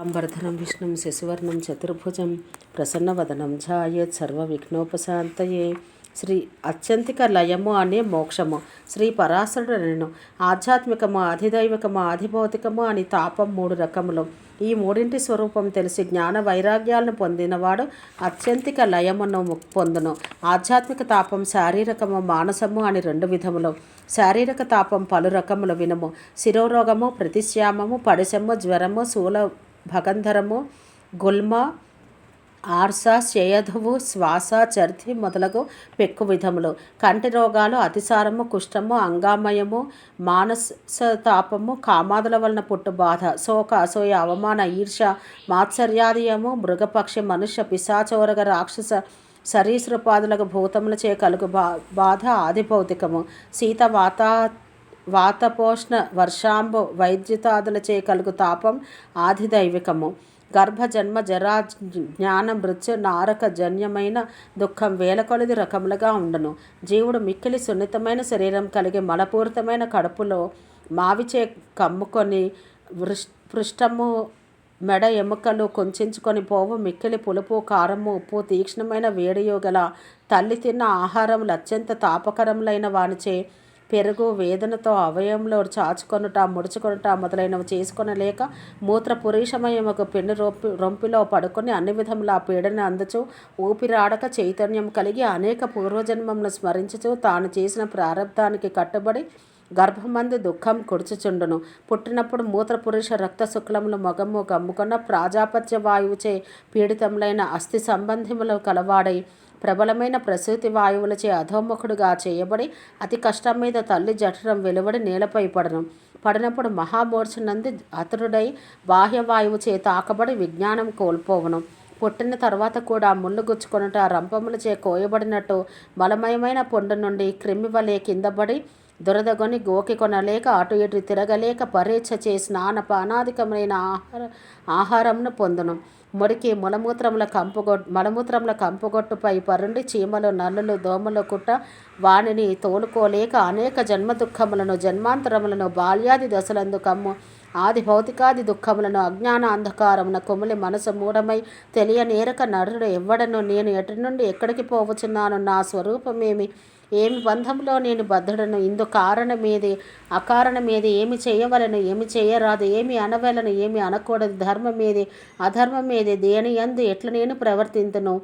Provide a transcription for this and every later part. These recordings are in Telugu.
అంబరధరం విష్ణుం శశివర్ణం చతుర్భుజం ప్రసన్నవదనం ఝాయేత్ సర్వవిఘ్నోపశాంతయే. శ్రీ అత్యంతిక లయము అనే మోక్షము శ్రీ పరాశరుడు నేను ఆధ్యాత్మికము అధిదైవికము అధిభౌతికము అని తాపం మూడు రకములు. ఈ మూడింటి స్వరూపం తెలిసి జ్ఞాన వైరాగ్యాలను పొందినవాడు అత్యంతిక లయమును పొందును. ఆధ్యాత్మిక తాపం శారీరకము మానసము అని రెండు విధములు. శారీరక తాపం పలు రకములు వినము. శిరోరోగము ప్రతిశ్యామము పడిశము జ్వరము శూల భగంధరము గుల్మ ఆర్స శయధువు శ్వాస చర్తి మొదలగు పెక్కు విధములు. కంటి రోగాలు అతిసారము కుష్ఠము అంగామయము మానసతాపము కామాదుల వలన పుట్టు బాధ శోక అసూయ అవమాన ఈర్ష మాత్సర్యాదయము మృగపక్షి మనుష్య పిశాచోరగ రాక్షస సరీసృపాదులకు భూతములచే కలుగు బా బాధ ఆదిభౌతికము శీత వాత వాతపోష్ణ వర్షాంబు వైద్యుతాదులచే కలుగు తాపం ఆదిదైవికము గర్భ జన్మ జరా జ్ఞాన మృత్యు నారక జన్యమైన దుఃఖం వేలకొలది రకములుగా ఉండను. జీవుడు మిక్కిలి సున్నితమైన శరీరం కలిగి మలపూరితమైన కడుపులో మావిచే కమ్ముకొని వృష్ పృష్టము మెడ ఎముకలు కొంచెంచుకొని పోవు మిక్కిలి పులుపు కారము ఉప్పు తీక్ష్ణమైన వేడియో గల తల్లి తిన్న ఆహారములు అత్యంత తాపకరములైన వానిచే పెరుగు వేదనతో అవయంలో చాచుకొనుట ముడుచుకొనుట మొదలైనవి చేసుకొనలేక మూత్ర పురీషమయముకు పెన్ను రొంపి రొంపిలో పడుకొని అన్ని విధముల పీడన అందుచు ఊపిరాడక చైతన్యం కలిగి అనేక పూర్వజన్మమును స్మరించుచు తాను చేసిన ప్రారంధానికి కట్టుబడి గర్భమందు దుఃఖం కుడుచుచుండును. పుట్టినప్పుడు మూత్రపురుష రక్త శుక్లములు మొగము గమ్ముకున్న ప్రాజాపత్య వాయువుచే పీడితములైన అస్థి సంబంధములు కలవాడై ప్రబలమైన ప్రసూతి వాయువులచే అధోముఖుడుగా చేయబడి అతి కష్టం మీద తల్లి జఠరం వెలువడి నేలపై పడను. పడినప్పుడు మహామూర్ఛనంది అతురుడై బాహ్యవాయువు చే తాకబడి విజ్ఞానం కోల్పోవను. పుట్టిన తర్వాత కూడా ముళ్ళు గుచ్చుకొనుట రంపములచే కోయబడినట్టు బలమయమైన పొండు నుండి క్రిమి వలె కిందపడి దురదగొని గోకి కొనలేక అటు ఇటు తిరగలేక పరీక్ష చే స్నానపానాధికమైన ఆహార ఆహారంను పొందును. మురికి మలమూత్రముల కంపుగొట్ మలమూత్రముల కంపుగొట్టుపై పరుండి చీమలు నల్లులు దోమలు కుట్ట వానిని తోలుకోలేక అనేక జన్మ దుఃఖములను జన్మాంతరములను బాల్యాది దశలందు కమ్ము ఆది భౌతికాది దుఃఖములను అజ్ఞాన అంధకారమున కొమిలి మనసు మూఢమై తెలియనేరక నరుడు ఎవ్వడను నేను ఎటు నుండి ఎక్కడికి పోవచున్నాను? నా స్వరూపమేమి? ఏమి బంధంలో నేను బద్ధుడను? ఇందు కారణమేది? అకారణమేది? ఏమి చేయవలను? ఏమి చేయరాదు? ఏమి అనవలను? ఏమి అనకూడదు? ధర్మమేది? అధర్మమేది? దేని యందు ఎట్ల నేను ప్రవర్తింతును?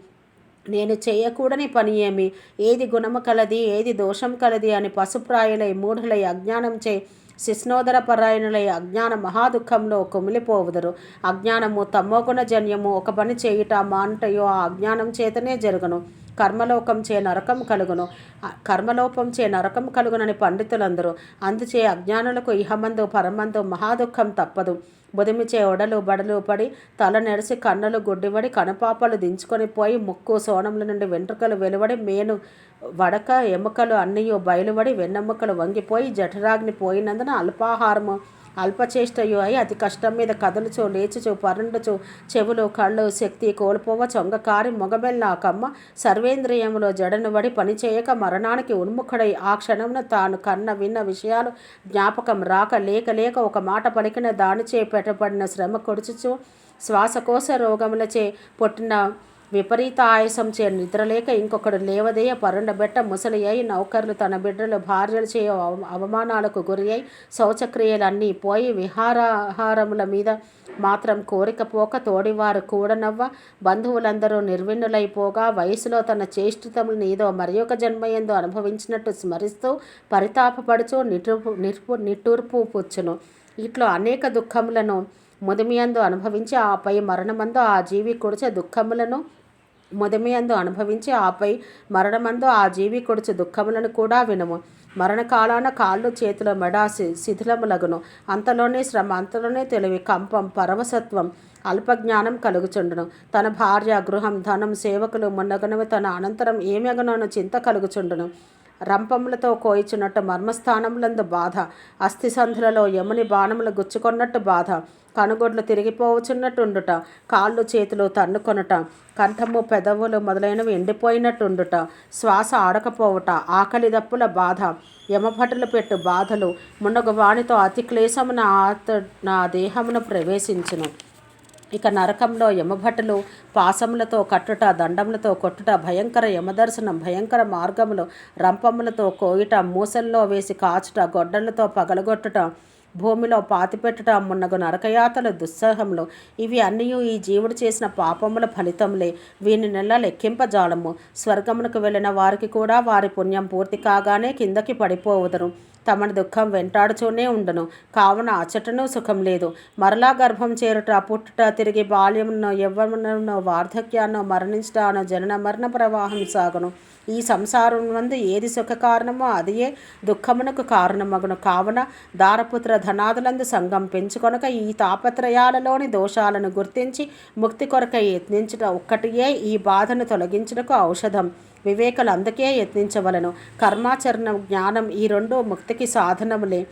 నేను చేయకూడని పని ఏమి? ఏది గుణము కలది? ఏది దోషం కలది? అని పశుప్రాయులై మూఢులై అజ్ఞానం చే శిష్ణోదర పరాయణులై అజ్ఞాన మహాదుఖంలో కుమిలిపోవుదరు. అజ్ఞానము తమోగుణజన్యము. ఒక పని చేయుట మానుటయో ఆ అజ్ఞానం చేతనే జరుగును. కర్మలోకం చే నరకం కలుగును. కర్మలోపం చే నరకం కలుగునని పండితులందరూ అందుచే అజ్ఞానులకు ఇహమందు పరమందు మహాదుఖం తప్పదు. బుదిమిచే ఒడలు బడలు పడి తల నెరిసి కన్నులు గుడ్డివడి కనుపాపలు దించుకొని పోయి ముక్కు సోనముల నుండి వెంట్రుకలు వెలువడి మేను వడక ఎముకలు అన్నయ్యో బయలువడి వెన్నెముకలు వంగిపోయి జఠరాగ్ని పోయినందున అల్పాహారము అల్పచేష్టయు అయి అతి కష్టం మీద కదలుచో లేచుచో పరుండుచు చెవులు కళ్ళు శక్తి కోల్పోవ చొంగకారి మొగబెల్ల కమ్మ సర్వేంద్రియములో జడను పడి పనిచేయక మరణానికి ఉన్ముఖుడై ఆ క్షణమున తాను కన్న విన్న విషయాలు జ్ఞాపకం రాక లేక లేక ఒక మాట పలికిన దానిచే పెట్టబడిన శ్రమ కొడుచుచు శ్వాసకోశ రోగములచే పుట్టిన విపరీత ఆయాసం చే నిద్రలేక ఇంకొకడు లేవదేయ పరుండబెట్ట ముసలి అయి నౌకర్లు తన బిడ్డలు భార్యలు చేయ అవమానాలకు గురి అయి శౌచక్రియలన్నీ పోయి విహారాహారముల మీద మాత్రం కోరిక పోక తోడివారు కూడనవ్వ. బంధువులందరూ నిర్విన్నులైపోగా వయసులో తన చేష్టితములను ఏదో మరి ఒక జన్మయందు అనుభవించినట్టు స్మరిస్తూ పరితాపపడుచు నిటూర్పు నిర్పు నిట్టూర్పు పుచ్చును. ఇట్లో అనేక దుఃఖములను ముదిమియందు అనుభవించి ఆపై మరణమందు ఆ జీవి కొడిచే దుఃఖములను ముదమియందు అనుభవించి ఆపై మరణమందు ఆ జీవి కొడుచు దుఃఖములను కూడా వినము. మరణకాలాన కాళ్ళు చేతుల మెడ శి- శిథిలములగును. అంతలోనే శ్రమ అంతలోనే తెలివి కంపం పరమసత్వం అల్పజ్ఞానం కలుగుచుండును. తన భార్య గృహం ధనం సేవకులు మున్నగనవి తన అనంతరం ఏమెగనోను చింత కలుగుచుండును. రంపములతో కోయిచున్నట్టు మర్మస్థానములందు బాధ. అస్థి సంధులలో యముని బాణములు గుచ్చుకొన్నట్టు బాధ. కనుగొడ్లు తిరిగిపోవచున్నట్టుండుట కాళ్ళు చేతులు తన్నుకొనుట. కంఠము పెదవులు మొదలైనవి ఎండిపోయినట్టుండుట. శ్వాస ఆడకపోవుట. ఆకలి దప్పుల బాధ. యమభటులు పెట్టు బాధలు. మునగ వానితో అతి క్లేశమున ఆత నా దేహమును ప్రవేశించును. ఇక నరకంలో యమభటులు పాసములతో కట్టుట దండములతో కొట్టుట భయంకర యమదర్శనం భయంకర మార్గములు రంపములతో కోయుట మూసల్లో వేసి కాచుట గొడ్డలతో పగలగొట్టుట భూమిలో పాతిపెట్టుట మున్నగు నరకయాతల దుస్సహములు ఇవి అన్నీ ఈ జీవుడు చేసిన పాపముల ఫలితములే. వీని నెల లెక్కింపజాలము. స్వర్గమునకు వెళ్ళిన వారికి కూడా వారి పుణ్యం పూర్తి కాగానే కిందకి పడిపోవుదరు. తమని దుఃఖం వెంటాడుచూనే ఉండను. కావున అచటను సుఖం లేదు. మరలా గర్భం చేరుట పుట్టుట తిరిగి బాల్యమునో యవ్వనో వార్ధక్యాన్నో మరణించటానో జనన మరణ ప్రవాహం సాగును. ఈ సంసారం నందు ఏది సుఖ కారణమో అదియే దుఃఖమునకు కారణమగును. కావున దారపుత్ర ధనాదులందు సంఘం పెంచుకొనక ఈ తాపత్రయాలలోని దోషాలను గుర్తించి ముక్తి కొరక యత్నించుట ఒక్కటియే ఈ బాధను తొలగించుటకు ఔషధం. వివేకులు అందుకే యత్నించవలను. కర్మాచరణం జ్ఞానం ఈ రెండు ముక్తికి సాధనములే.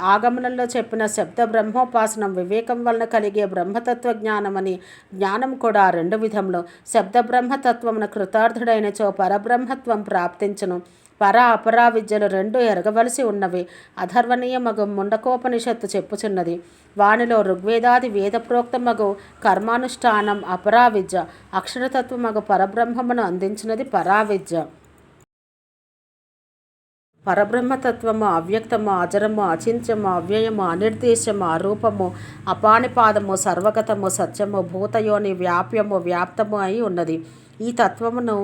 ఆగమనంలో చెప్పిన శబ్ద బ్రహ్మోపాసనం వివేకం వలన కలిగే బ్రహ్మతత్వ జ్ఞానమని జ్ఞానం కూడా రెండు విధంలో శబ్ద బ్రహ్మతత్వమున కృతార్థుడైనచో పరబ్రహ్మత్వం ప్రాప్తించను. పర అపరా విద్యలు రెండు ఎరగవలసి ఉన్నవి. అధర్వనీయమగు ముండకోపనిషత్తు చెప్పుచున్నది. వానిలో ఋగ్వేదాది వేదప్రోక్తమగు కర్మానుష్ఠానం అపరా విద్య అక్షరతత్వమగు పరబ్రహ్మమును అందించినది పరా విద్య పరబ్రహ్మతత్వము అవ్యక్తము అజరము అచింత్యము అవ్యయము అనిర్దేశము అరూపము అపానిపాదము సర్వగతము సత్యము భూతయోని వ్యాప్యము వ్యాప్తము అయి ఉన్నది. ఈ తత్వమును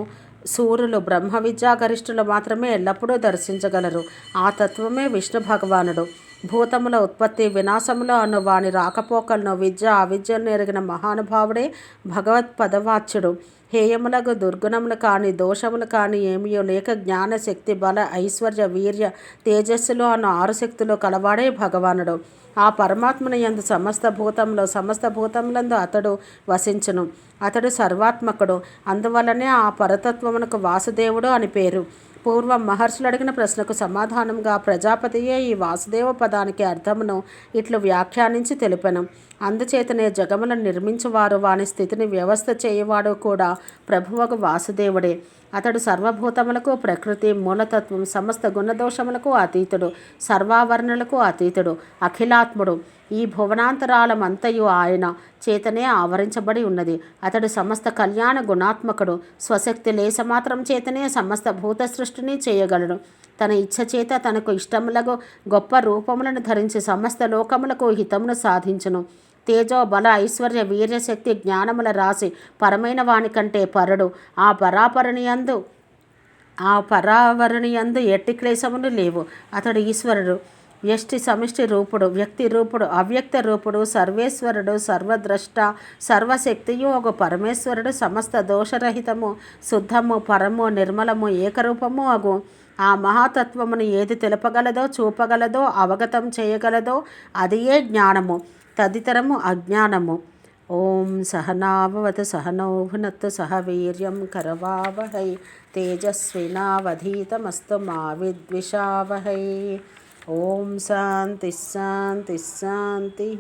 సూర్యులు బ్రహ్మ విద్యాగరిష్ఠులు మాత్రమే ఎల్లప్పుడూ దర్శించగలరు. ఆ తత్వమే విష్ణు భగవానుడు. భూతముల ఉత్పత్తి వినాశములు అను వాని రాకపోకలను విద్య అవిద్యను ఎరిగిన మహానుభావుడే భగవత్ పదవాచ్యుడు హేయములకు దుర్గుణములు కానీ దోషములు కానీ ఏమియో లేక జ్ఞాన శక్తి బల ఐశ్వర్య వీర్య తేజస్సులు అన్న ఆరు శక్తులు కలవాడే భగవానుడు. ఆ పరమాత్మను ఎందు సమస్త భూతంలో సమస్త భూతములందు అతడు వసించును. అతడు సర్వాత్మకుడు. అందువలనే ఆ పరతత్వమునకు వాసుదేవుడు అని పేరు. పూర్వం మహర్షులు అడిగిన ప్రశ్నకు సమాధానంగా ప్రజాపతియే ఈ వాసుదేవ పదానికి అర్థమును ఇట్లు వ్యాఖ్యానించి తెలిపెను. అందుచేతనే జగములను నిర్మించువారు వాని స్థితిని వ్యవస్థ చేయవాడు కూడా ప్రభువకు వాసుదేవుడే. అతడు సర్వభూతములకు ప్రకృతి మూలతత్వం సమస్త గుణదోషములకు అతీతుడు సర్వావరణలకు అతీతుడు అఖిలాత్ముడు. ఈ భువనాంతరాలమంతయు ఆయన చేతనే ఆవరించబడి ఉన్నది. అతడు సమస్త కళ్యాణ గుణాత్మకుడు స్వశక్తి లేసమాత్రం చేతనే సమస్త భూత సృష్టిని చేయగలడు. తన ఇచ్ఛ చేత తనకు ఇష్టములకు గొప్ప రూపములను ధరించి సమస్త లోకములకు హితమును సాధించును. తేజో బల ఐశ్వర్య వీర్యశక్తి జ్ఞానముల రాసి పరమైన వాని కంటే పరుడు. ఆ పరాపరణియందు ఆ పరావరణియందు ఎట్టి క్లేశములు లేవు. అతడు ఈశ్వరుడు. వ్యష్టి సమిష్టి రూపుడు వ్యక్తి రూపుడు అవ్యక్త రూపుడు సర్వేశ్వరుడు సర్వద్రష్ట సర్వశక్తియు ఒక పరమేశ్వరుడు సమస్త దోషరహితము శుద్ధము పరము నిర్మలము ఏకరూపము అగు. ఆ మహాతత్వమును ఏది తెలపగలదో చూపగలదో అవగతం చేయగలదో అదియే జ్ఞానము. తదితరము అజ్ఞానము. ఓం సహనావవత సహనౌ సహ వీర్యం కరవావహై తేజస్వినావధీతమస్తు మా విద్విషావహై ఓం శాంతి శాంతి శాంతి.